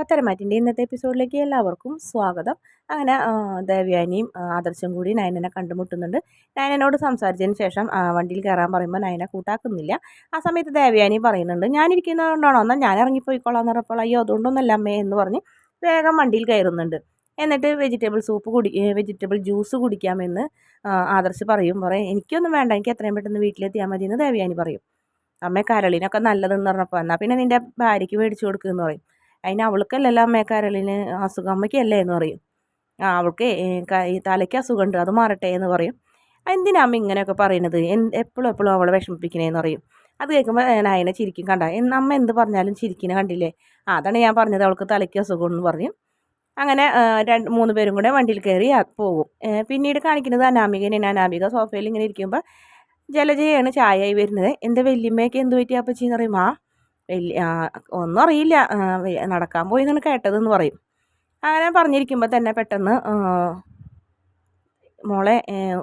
പത്തരമാറ്റിന്റെ ഇന്നത്തെ എപ്പിസോഡിലേക്ക് എല്ലാവർക്കും സ്വാഗതം. അങ്ങനെ ദേവ്യാനിയും ആദർശം കൂടി നയനനെ കണ്ടുമുട്ടുന്നുണ്ട്. നയനനോട് സംസാരിച്ചതിന് ശേഷം വണ്ടിയിൽ കയറാൻ പറയുമ്പോൾ നയനെ കൂട്ടാക്കുന്നില്ല. ആ സമയത്ത് ദേവ്യാനി പറയുന്നുണ്ട് ഞാനിരിക്കുന്നതുകൊണ്ടാണോ? എന്നാൽ ഞാൻ ഇറങ്ങിപ്പോയിക്കോളാം എന്ന് പറഞ്ഞപ്പോൾ അയ്യോ അതുകൊണ്ടൊന്നല്ല അമ്മേ എന്ന് പറഞ്ഞ് വേഗം വണ്ടിയിൽ കയറുന്നുണ്ട്. എന്നിട്ട് വെജിറ്റബിൾ സൂപ്പ് കുടി വെജിറ്റബിൾ ജ്യൂസ് കുടിക്കാമെന്ന് ആദർശ് പറയും. പറയും എനിക്കൊന്നും വേണ്ട എനിക്ക് എത്രയും പെട്ടെന്ന് വീട്ടിലെത്തിയാൽ മതി എന്ന് ദേവയാനി പറയും. അമ്മ കരളിനൊക്കെ നല്ലതെന്ന് പറഞ്ഞപ്പോൾ എന്നാൽ പിന്നെ നിന്റെ ഭാര്യയ്ക്ക് മേടിച്ചു കൊടുക്കുമെന്ന് പറയും. അതിന് അവൾക്കല്ലല്ലോ അമ്മേ കരളിന് അസുഖം? അമ്മയ്ക്കല്ലേ എന്ന് പറയും. ആ അവൾക്ക് തലയ്ക്ക് അസുഖമുണ്ട് അത് മാറട്ടെ എന്ന് പറയും. എന്തിനാ അമ്മ ഇങ്ങനെയൊക്കെ പറയുന്നത് എപ്പോഴും എപ്പോഴും അവളെ വിഷമിപ്പിക്കണേന്ന് പറയും. അത് കേൾക്കുമ്പോൾ നായനെ ചിരിക്കും കണ്ട. അമ്മ എന്ത് പറഞ്ഞാലും ചിരിക്കുന്ന കണ്ടില്ലേ? അതാണ് ഞാൻ പറഞ്ഞത് അവൾക്ക് തലയ്ക്ക് അസുഖം എന്ന് പറയും. അങ്ങനെ രണ്ട് മൂന്ന് പേരും കൂടെ വണ്ടിയിൽ കയറി പോകും പിന്നീട് കാണിക്കുന്നത് അനാമികനെ അനാമിക സോഫയിൽ ഇങ്ങനെ ഇരിക്കുമ്പോൾ ജലജയാണ് ചായയായി വരുന്നത്. എന്റെ വല്യമ്മയൊക്കെ എന്ത് പറ്റി അപ്പച്ചിന്ന് പറയും ആ ഒന്നും അറിയില്ല നടക്കാൻ പോയി എന്നാണ് കേട്ടതെന്ന് പറയും. അങ്ങനെ പറഞ്ഞിരിക്കുമ്പോൾ തന്നെ പെട്ടെന്ന് മോളെ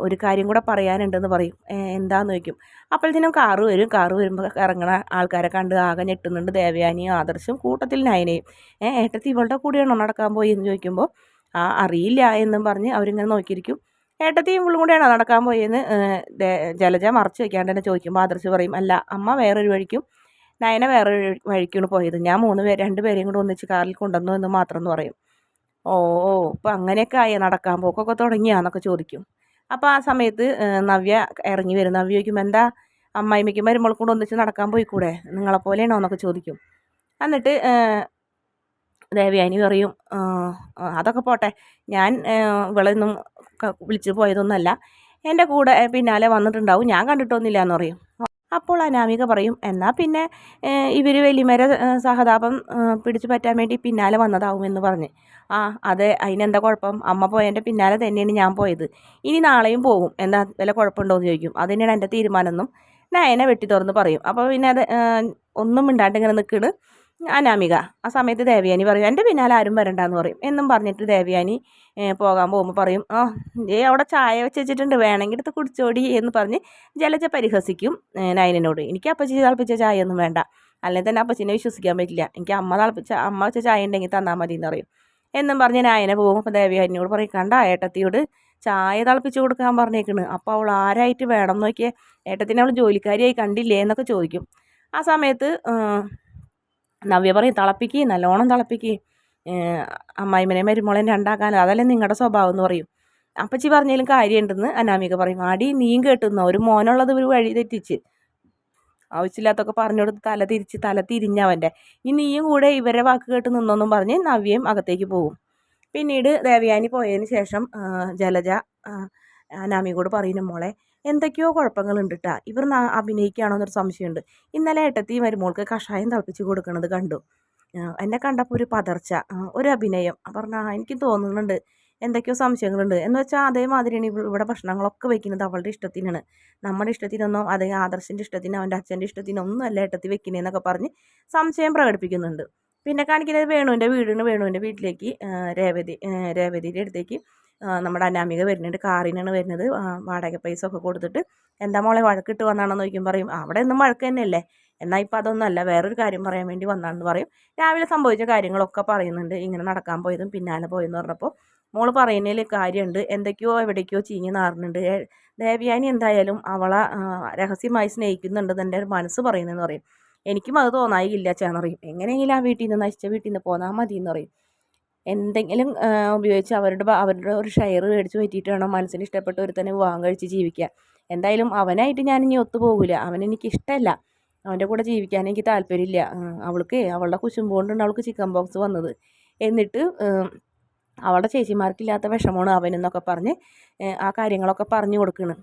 ഒരു കാര്യം കൂടെ പറയാനുണ്ടെന്ന് പറയും. എന്താന്ന് ചോദിക്കും. അപ്പോഴത്തേനും കാറ് വരും. കാറ് വരുമ്പോൾ ഇറങ്ങണ ആൾക്കാരെ കണ്ട് ആകെ ഞെട്ടുന്നുണ്ട്. ദേവയാനിയും ആദർശും കൂട്ടത്തിൽ നയനയും. ഏട്ടത്തി ഇവളുടെ കൂടെയാണോ നടക്കാൻ പോയി എന്ന് ചോദിക്കുമ്പോൾ ആ അറിയില്ല എന്നും പറഞ്ഞ് അവരിങ്ങനെ നോക്കിയിരിക്കും. ഏട്ടത്തിയും ഇവളും കൂടെയാണോ നടക്കാൻ പോയെന്ന് ജലജ മറച്ചു വയ്ക്കാണ്ട് തന്നെ ചോദിക്കുമ്പോൾ ആദർശ് പറയും അല്ല അമ്മ വേറൊരു വഴിക്കും നയന വേറെ വഴിക്കാണ് പോയത്. ഞാൻ മൂന്ന് പേര് രണ്ട് പേരെയും കൂടെ ഒന്നിച്ച് കാറിൽ കൊണ്ടുവന്നു എന്ന് മാത്രം എന്ന് പറയും. ഓ ഓ ഇപ്പം അങ്ങനെയൊക്കെ ആയ? നടക്കാൻ പോക്കൊക്കെ തുടങ്ങിയാന്നൊക്കെ ചോദിക്കും. അപ്പോൾ ആ സമയത്ത് നവ്യ ഇറങ്ങി വരും. നവ്യ ചോദിക്കും എന്താ? അമ്മായിമ്മയ്ക്കും മരുമകൾ കൂടെ ഒന്നിച്ച് നടക്കാൻ പോയിക്കൂടെ? നിങ്ങളെ പോലെയാണോ എന്നൊക്കെ ചോദിക്കും. എന്നിട്ട് ദേവയാനി പറയും അതൊക്കെ പോട്ടെ. ഞാൻ ഇവളൊന്നും വിളിച്ച് പോയതൊന്നുമല്ല എന്റെ കൂടെ പിന്നാലെ വന്നിട്ടുണ്ടാവും. ഞാൻ കണ്ടിട്ടൊന്നുമില്ല എന്ന് പറയും. അപ്പോൾ അനാമിക പറയും എന്നാൽ പിന്നെ ഇവർ വലിമര സഹതാപം പിടിച്ചു പറ്റാൻ വേണ്ടി പിന്നാലെ വന്നതാവുമെന്ന് പറഞ്ഞ്. ആ അതെ അതിനെന്താ കുഴപ്പം? അമ്മ പോയതിന്റെ പിന്നാലെ തന്നെയാണ് ഞാൻ പോയത്. ഇനി നാളെയും പോകും എന്താ വല്ല കുഴപ്പമുണ്ടോ എന്ന് ചോദിക്കും. അത് തന്നെയാണ് എന്റെ തീരുമാനമെന്നും നയനെ വെട്ടി തുറന്ന് പറയും. അപ്പോൾ പിന്നെ അത് ഒന്നും മിണ്ടാണ്ട് ഇങ്ങനെ നിൽക്കണ്. അനാമിക. ആ സമയത്ത് ദേവയാനി പറയും എന്റെ പിന്നാലെ ആരും വരണ്ടെന്ന് പറയും. എന്നും പറഞ്ഞിട്ട് ദേവയാനി പോകാൻ പോകുമ്പോൾ പറയും ആ ഏ അവിടെ ചായ വെച്ച് വെച്ചിട്ടുണ്ട് വേണമെങ്കിൽ എടുത്ത് കുടിച്ചോടി എന്ന് പറഞ്ഞ് ജലജ പരിഹസിക്കും നയനോട് എനിക്ക് അപ്പച്ചി തിളപ്പിച്ച ചായ ഒന്നും വേണ്ട. അല്ലെങ്കിൽ തന്നെ അപ്പച്ചിനെ വിശ്വസിക്കാൻ പറ്റില്ല. എനിക്ക് അമ്മ തിളപ്പിച്ച അമ്മ വെച്ച ചായ ഉണ്ടെങ്കിൽ തന്നാൽ മതി എന്ന് പറയും. എന്നും പറഞ്ഞ് നായനെ പോകും അപ്പോൾ ദേവയാനിയോട് പറയും കണ്ട ഏട്ടത്തിയോട് ചായ തിളപ്പിച്ച് കൊടുക്കാൻ പറഞ്ഞേക്കണ്. അപ്പോൾ അവൾ ആരായിട്ട് വേണം നോക്കിയേ? ഏട്ടത്തിനെ അവൾ ജോലിക്കാരിയായി കണ്ടില്ലേ? എന്നൊക്കെ ചോദിക്കും. ആ സമയത്ത് നവ്യ പറയും തിളപ്പിക്കുക നല്ലോണം തിളപ്പിക്കുക അമ്മായിമനെ മരുമോളെ രണ്ടാക്കാൻ അതല്ലേ നിങ്ങളുടെ സ്വഭാവം എന്ന് പറയും. അപ്പച്ചി പറഞ്ഞാലും കാര്യമുണ്ടെന്ന് അനാമിക പറയും. ആടി നീയും കേട്ടുന്ന? ഒരു മോനുള്ളത് ഒരു വഴി തെറ്റിച്ച്. ആവശ്യമില്ലാത്തൊക്കെ പറഞ്ഞു കൊടുത്ത് തല തിരിച്ച് തല തിരിഞ്ഞവന്റെ ഇനി നീയും കൂടെ ഇവരെ വാക്ക് കേട്ട് നിന്നൊന്നും പറഞ്ഞ് നവ്യയും അകത്തേക്ക് പോകും പിന്നീട് ദേവയാനി പോയതിന് ശേഷം ജലജ അനാമികയോട് പറയുന്നു മോളെ എന്തൊക്കെയോ കുഴപ്പങ്ങളുണ്ട് കേട്ടാ ഇവർ അഭിനയിക്കുകയാണോ എന്നൊരു സംശയമുണ്ട്. ഇന്നലെ ഏട്ടത്തി മരുമോൾക്ക് കഷായം തിളപ്പിച്ച് കൊടുക്കുന്നത് കണ്ടു. എന്നെ കണ്ടപ്പോൾ ഒരു പതർച്ച ഒരു അഭിനയം. പറഞ്ഞാൽ എനിക്ക് തോന്നുന്നുണ്ട്. എന്തൊക്കെയോ സംശയങ്ങളുണ്ട്. എന്ന് വെച്ചാൽ അതേമാതിരിയാണ് ഇവിടെ ഭക്ഷണങ്ങളൊക്കെ വെക്കുന്നത് അവളുടെ ഇഷ്ടത്തിനാണ്. നമ്മുടെ ഇഷ്ടത്തിനൊന്നും അതേ ആദർശിന്റെ ഇഷ്ടത്തിന് അവന്റെ അച്ഛന്റെ ഇഷ്ടത്തിനൊന്നും അല്ല ഏട്ടത്തി വെക്കുന്നതെന്നൊക്കെ പറഞ്ഞ് സംശയം പ്രകടിപ്പിക്കുന്നുണ്ട്. പിന്നെ കാണിക്കുന്നത് വേണുവിന്റെ വീടിന് വേണുവിന്റെ വീട്ടിലേക്ക് രേവതി രേവതിയുടെ അടുത്തേക്ക് നമ്മുടെ അനാമിക വരുന്നുണ്ട്. കാറിനാണ് വരുന്നത്. വാടക പൈസ ഒക്കെ കൊടുത്തിട്ട് എന്താ മോളെ വഴക്കിട്ട് വന്നാണെന്ന് ചോദിക്കും പറയും. അവിടെ ഒന്നും വഴക്ക് തന്നെയല്ലേ? എന്നാൽ ഇപ്പം അതൊന്നുമല്ല വേറൊരു കാര്യം പറയാൻ വേണ്ടി വന്നാണെന്ന് പറയും. രാവിലെ സംഭവിച്ച കാര്യങ്ങളൊക്കെ പറയുന്നുണ്ട്. ഇങ്ങനെ നടക്കാൻ പോയതും പിന്നാലെ പോയെന്ന് പറഞ്ഞപ്പോൾ മോൾ പറയുന്നതിൽ കാര്യമുണ്ട്. എന്തൊക്കെയോ എവിടേക്കോ ചീഞ്ഞ് നാറുന്നുണ്ട്. ദേവയാനി എന്തായാലും അവളെ രഹസ്യമായി സ്നേഹിക്കുന്നുണ്ടെന്ന് എന്റെ മനസ്സ് പറയുന്നതെന്ന് പറയും. എനിക്കും അത് തോന്നായില്ല ചേന്നറിയും. എങ്ങനെയെങ്കിലും ആ വീട്ടിൽ നിന്ന് നശിച്ച വീട്ടിൽ നിന്ന് പോന്നാൽ മതി എന്ന് പറയും. എന്തെങ്കിലും ഉപയോഗിച്ച് അവരുടെ അവരുടെ ഒരു ഷെയർ മേടിച്ച് പറ്റിയിട്ട് വേണം മനസ്സിന് ഇഷ്ടപ്പെട്ട ഒരുത്തനെ വിവാഹം കഴിച്ച് ജീവിക്കാൻ എന്തായാലും അവനായിട്ട് ഞാൻ ഇനി ഒത്തുപോകില്ല അവനെനിക്ക് ഇഷ്ടമല്ല അവന്റെ കൂടെ ജീവിക്കാൻ എനിക്ക് താല്പര്യമില്ല. അവൾക്ക് അവളുടെ കുശുമ്പ് കൊണ്ടാണ് അവൾക്ക് ചിക്കൻ ബോക്സ് വന്നത്. എന്നിട്ട് അവളുടെ ചേച്ചിമാർക്കില്ലാത്ത വിഷമമാണ് അവനെന്നൊക്കെ പറഞ്ഞ് ആ കാര്യങ്ങളൊക്കെ പറഞ്ഞു കൊടുക്കണം.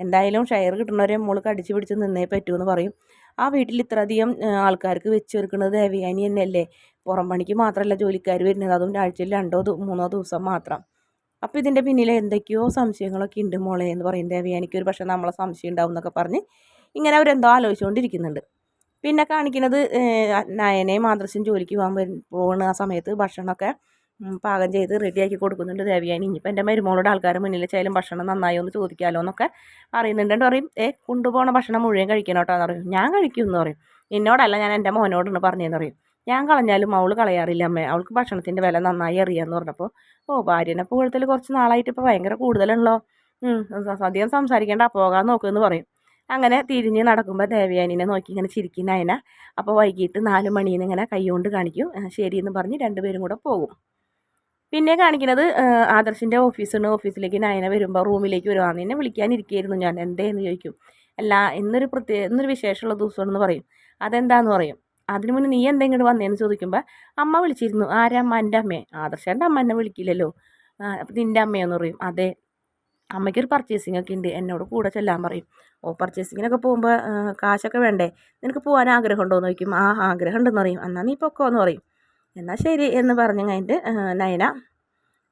എന്തായാലും ഷെയർ കിട്ടുന്നവരെ മോൾ കടിച്ചു പിടിച്ച് നിന്നേ പറ്റൂ പറയും. ആ വീട്ടിൽ ഇത്രയധികം ആൾക്കാർക്ക് വെച്ച് കൊടുക്കുന്നത് ദേവയാനി തന്നെയല്ലേ? പുറം പണിക്ക് മാത്രമല്ല ജോലിക്കാർ വരുന്നത്. അതും ആഴ്ചയിൽ രണ്ടോ മൂന്നോ ദിവസം മാത്രം. അപ്പോൾ ഇതിന്റെ പിന്നിൽ എന്തൊക്കെയോ സംശയങ്ങളൊക്കെ ഉണ്ട് മോളെ എന്ന് പറയും ദേവയാനിക്ക് ഒരു പക്ഷേ നമ്മളെ സംശയം ഉണ്ടാവും എന്നൊക്കെ പറഞ്ഞ് ഇങ്ങനെ അവരെന്തോ ആലോചിച്ചുകൊണ്ടിരിക്കുന്നുണ്ട് പിന്നെ കാണിക്കുന്നത് നയനെ മാതൃശ്യം ജോലിക്ക് പോകാൻ പോകുന്ന ആ സമയത്ത് ഭക്ഷണമൊക്കെ പാകം ചെയ്ത് റെഡിയാക്കി കൊടുക്കുന്നുണ്ട് ദേവിയാനി. ഇനിയിപ്പോൾ എന്റെ മരുമോളുടെ ആൾക്കാരുടെ മുന്നിൽ ചേലും ഭക്ഷണം നന്നായോ എന്ന് ചോദിക്കാമല്ലോ എന്നൊക്കെ പറയുന്നുണ്ടെന്ന് പറയും. ഏ കൊണ്ടുപോകണ ഭക്ഷണം മുഴുവൻ കഴിക്കണം കേട്ടോ എന്ന് പറയും. ഞാൻ കഴിക്കും എന്ന് പറയും. എന്നോടല്ല ഞാൻ എന്റെ മോനോടാണ് പറഞ്ഞതെന്ന് പറയും. ഞാൻ കളഞ്ഞാലും അവൾ കളയാറില്ല അമ്മേ. അവൾക്ക് ഭക്ഷണത്തിന്റെ വില നന്നായി അറിയാമെന്ന് പറഞ്ഞപ്പോൾ ഓ ഭാര്യനെ പുകഴ്ത്തൽ കുറച്ച് നാളായിട്ട് ഇപ്പോൾ ഭയങ്കര കൂടുതലാണല്ലോ. അധികം സംസാരിക്കേണ്ട പോകാൻ നോക്കുമെന്ന് പറയും. അങ്ങനെ തിരിഞ്ഞ് നടക്കുമ്പോൾ ദേവയാനിനെ നോക്കി ഇങ്ങനെ ചിരിക്കുന്ന അതിനെ അപ്പോൾ വൈകിട്ട് നാല് മണിന്ന് ഇങ്ങനെ കൈ കൊണ്ട് കാണിക്കും ശരിയെന്ന് പറഞ്ഞ് രണ്ടുപേരും കൂടെ പോകും. പിന്നെ കാണിക്കുന്നത് ആദർശിന്റെ ഓഫീസാണ് ഓഫീസിലേക്ക് നയന വരുമ്പോൾ റൂമിലേക്ക് വരുവാന്ന് എന്നെ വിളിക്കാനിരിക്കുകയായിരുന്നു ഞാൻ. എന്തേന്ന്? ചോദിക്കും. അല്ല ഇന്നൊരു പ്രത്യേക ഇന്നൊരു വിശേഷമുള്ള ദിവസമാണെന്ന് പറയും. അതെന്താന്ന് പറയും. അതിനു മുന്നേ നീ എന്തെങ്കിലും വന്നേന്ന് ചോദിക്കുമ്പോൾ അമ്മ വിളിച്ചിരുന്നു. ആരമ്മ എന്റെ അമ്മയെ ആദർശന്റെ അമ്മ എന്നെ വിളിക്കില്ലല്ലോ. അപ്പം നിന്റെ അമ്മയെന്ന് പറയും. അതെ. അമ്മയ്ക്കൊരു പർച്ചേസിംഗ് ഒക്കെ ഉണ്ട് എന്നോട് കൂടെ ചെല്ലാൻ പറയും. ഓ പർച്ചേസിങ്ങിനൊക്കെ പോകുമ്പോൾ കാശൊക്കെ വേണ്ടേ? നിനക്ക് പോകാൻ ആഗ്രഹം ഉണ്ടോ എന്ന് ചോദിക്കും. ആ ആഗ്രഹം ഉണ്ടെന്ന് പറയും. എന്നാൽ നീ പൊക്കോ എന്ന് പറയും. എന്നാൽ ശരി എന്ന് പറഞ്ഞു കഴിഞ്ഞിട്ട് നയന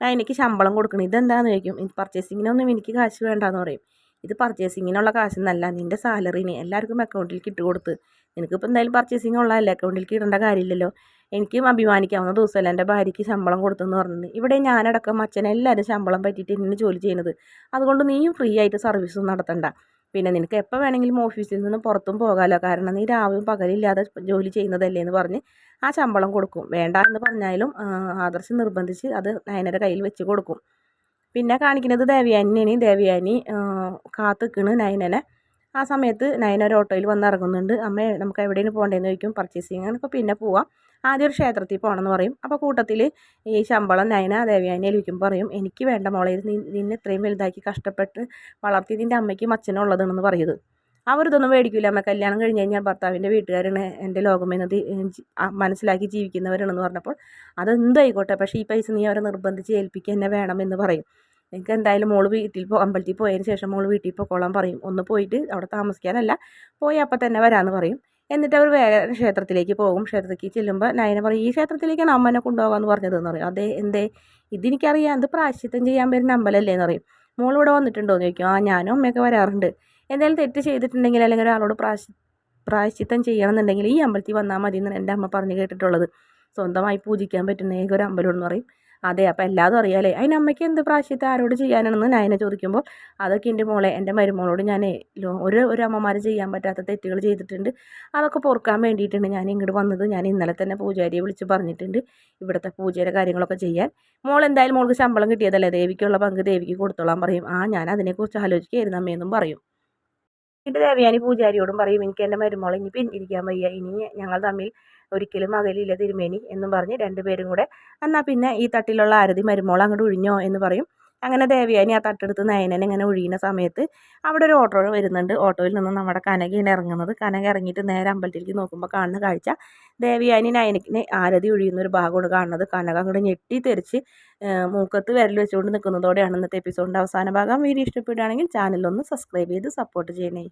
നയനയ്ക്ക് ശമ്പളം കൊടുക്കണം. ഇതെന്താണെന്ന് ചോദിക്കും? ഇത് പർച്ചേസിങ്ങിനൊന്നും എനിക്ക് കാശ് വേണ്ടാന്ന് പറയും. ഇത് പർച്ചേസിങ്ങിനുള്ള കാശെന്നല്ല. നിന്റെ സാലറിന് എല്ലാവർക്കും അക്കൗണ്ടിലേക്ക് ഇട്ട് കൊടുത്ത്. നിനക്കിപ്പോൾ എന്തായാലും പർച്ചേസിങ് ഉള്ളതല്ലേ അക്കൗണ്ടിലേക്ക് ഇടേണ്ട കാര്യമില്ലല്ലോ. എനിക്കും അഭിമാനിക്കാവുന്ന ദിവസമല്ല എന്റെ ഭാര്യയ്ക്ക് ശമ്പളം കൊടുത്തെന്ന് പറഞ്ഞത്. ഇവിടെ ഞാനടക്കം അച്ഛനെല്ലാവരും ശമ്പളം പറ്റിയിട്ട് ഇന്ന് ജോലി ചെയ്യുന്നത്. അതുകൊണ്ട് നീയും ഫ്രീ ആയിട്ട് സർവീസ് നടത്തണ്ട. പിന്നെ നിനക്ക് എപ്പോൾ വേണമെങ്കിലും ഓഫീസിൽ നിന്ന് പുറത്തും പോകാമല്ലോ കാരണം നീ രാവിലെ പകലില്ലാതെ ജോലി ചെയ്യുന്നതല്ലേ എന്ന് പറഞ്ഞ് ആ ശമ്പളം കൊടുക്കും. വേണ്ട എന്ന് പറഞ്ഞാലും ആദർശം നിർബന്ധിച്ച് അത് നയനയുടെ കയ്യിൽ വെച്ച് കൊടുക്കും. പിന്നെ കാണിക്കുന്നത് ദേവയാനിയാണ് ദേവയാനി കാത്തു നിൽക്കണ് നയനനെ. ആ സമയത്ത് നയന ഒരു ഓട്ടോയിൽ വന്ന് ഇറങ്ങുന്നുണ്ട്. അമ്മ നമുക്ക് എവിടെയാണ് പോകേണ്ടതെന്ന് ചോദിക്കും. പർച്ചേസിങ് അപ്പോൾ പിന്നെ പോവാം. ആദ്യം ഒരു ക്ഷേത്രത്തിൽ പോകണമെന്ന് പറയും. അപ്പോൾ കൂട്ടത്തിൽ ഈ ശമ്പളം നയന ദേവയാനി ഏൽപ്പിക്കുമ്പോൾ പറയും എനിക്ക് വേണ്ട മോളെ ഇത് നിന്നെ ഇത്രയും വലുതാക്കി കഷ്ടപ്പെട്ട് വളർത്തി നിന്റെ അമ്മയ്ക്കും അച്ഛനും ഉള്ളതാണെന്ന് പറയുന്നത് അവരിതൊന്നും മേടിക്കില്ല അമ്മ കല്യാണം കഴിഞ്ഞ് കഴിഞ്ഞാൽ ഭർത്താവിന്റെ വീട്ടുകാരാണ് എന്റെ ലോകമെന്നത് മനസ്സിലാക്കി ജീവിക്കുന്നവരാണെന്ന് പറഞ്ഞപ്പോൾ അതെന്തായിക്കോട്ടെ പക്ഷേ ഈ പൈസ നീ അവരെ നിർബന്ധിച്ച് ഏൽപ്പിക്കുക തന്നെ വേണമെന്ന് പറയും. എനിക്ക് എന്തായാലും മോൾ വീട്ടിൽ പോ അമ്പലത്തിൽ പോയതിന് ശേഷം മോൾ വീട്ടിൽ പോയിക്കോളാൻ പറയും. ഒന്ന് പോയിട്ട് അവിടെ താമസിക്കാനല്ല പോയി അപ്പം തന്നെ വരാമെന്ന് പറയും. എന്നിട്ട് അവർ വേറെ ക്ഷേത്രത്തിലേക്ക് പോകും. ക്ഷേത്രത്തിലേക്ക് ചെല്ലുമ്പോൾ നയന പറയും ഈ ക്ഷേത്രത്തിലേക്കാണ് അമ്മനെ കൊണ്ടുപോകാമെന്ന് പറഞ്ഞതെന്ന് പറയും. അതെ എന്തേ? ഇതെനിക്കറിയാം ഇത് പ്രാശ്ചിത്തം ചെയ്യാൻ വരുന്ന അമ്പലമല്ലേ എന്ന് പറയും. മോളിവിടെ വന്നിട്ടുണ്ടോ എന്ന് ചോദിക്കും. ആ ഞാനും അമ്മയൊക്കെ വരാറുണ്ട്. എന്തെങ്കിലും തെറ്റ് ചെയ്തിട്ടുണ്ടെങ്കിൽ അല്ലെങ്കിൽ ഒരാളോട് പ്രാശ് പ്രായശ്ചിത്തം ചെയ്യണമെന്നുണ്ടെങ്കിൽ ഈ അമ്പലത്തിൽ വന്നാൽ മതി എന്നാണ് എന്റെ അമ്മ പറഞ്ഞ് കേട്ടിട്ടുള്ളത്. സ്വന്തമായി പൂജിക്കാൻ പറ്റുന്ന ഏക ഒരു അമ്പലം എന്ന് പറയും. അതെ അപ്പോൾ എല്ലാതും അറിയാലേ. അതിന് അമ്മയ്ക്ക് എന്ത് പ്രാവശ്യത്തെ ആരോട് ചെയ്യാനാണെന്ന് നയന ചോദിക്കുമ്പോൾ അതൊക്കെ എന്റെ മോളെ എന്റെ മരുമോളോട് ഞാൻ ഒരു ഒരു അമ്മമാർ ചെയ്യാൻ പറ്റാത്ത തെറ്റുകൾ ചെയ്തിട്ടുണ്ട്. അതൊക്കെ പൊറുക്കാൻ വേണ്ടിയിട്ടാണ് ഞാൻ ഇങ്ങോട്ട് വന്നത്. ഞാൻ ഇന്നലെ തന്നെ പൂജാരിയെ വിളിച്ച് പറഞ്ഞിട്ടുണ്ട് ഇവിടുത്തെ പൂജയുടെ കാര്യങ്ങളൊക്കെ ചെയ്യാൻ. മോൾ എന്തായാലും മോൾക്ക് ശമ്പളം കിട്ടിയതല്ലേ? ദേവിക്കുള്ള പങ്ക് ദേവിക്ക് കൊടുത്തോളാൻ പറയും. ആ ഞാൻ അതിനെക്കുറിച്ച് ആലോചിക്കുകയായിരുന്നു അമ്മയെന്നും പറയും. എന്നിട്ട് ദേവയാനി പൂജാരിയോടും പറയും എനിക്ക് എന്റെ മരുമോളെ ഇനി പിന്നിരിക്കാൻ വയ്യ. ഇനി ഞങ്ങൾ തമ്മിൽ ഒരിക്കലും അകലില്ല തിരുമേനി എന്നും പറഞ്ഞ് രണ്ടുപേരും കൂടെ എന്നാൽ പിന്നെ ഈ തട്ടിലുള്ള ആരതി മരുമോൾ അങ്ങോട്ട് ഒഴിഞ്ഞോ എന്ന് പറയും. അങ്ങനെ ദേവയാനി ആ തട്ടെടുത്ത് നയനനെ ഇങ്ങനെ ഒഴിയുന്ന സമയത്ത് അവിടെ ഒരു ഓട്ടോ വരുന്നുണ്ട്. ഓട്ടോയിൽ നിന്ന് നമ്മുടെ കനകയാണ് ഇറങ്ങുന്നത്. കനക ഇറങ്ങിയിട്ട് നേരെ അമ്പലത്തിലേക്ക് നോക്കുമ്പോൾ കാണുന്ന കാഴ്ച ദേവയാനി നയനക്കിനെ ആരതി ഒഴിയുന്ന ഒരു ഭാഗമാണ് കാണുന്നത്. കനക അങ്ങോട്ട് ഞെട്ടി തെറിച്ച് മൂക്കത്ത് വിരൽ വെച്ചുകൊണ്ട് നിൽക്കുന്നതോടെയാണ് ഇന്നത്തെ എപ്പിസോഡിന്റെ അവസാന ഭാഗം. വീഡിയോ ഇഷ്ടപ്പെടുകയാണെങ്കിൽ ചാനലൊന്ന് സബ്സ്ക്രൈബ് ചെയ്ത് സപ്പോർട്ട് ചെയ്യണേ.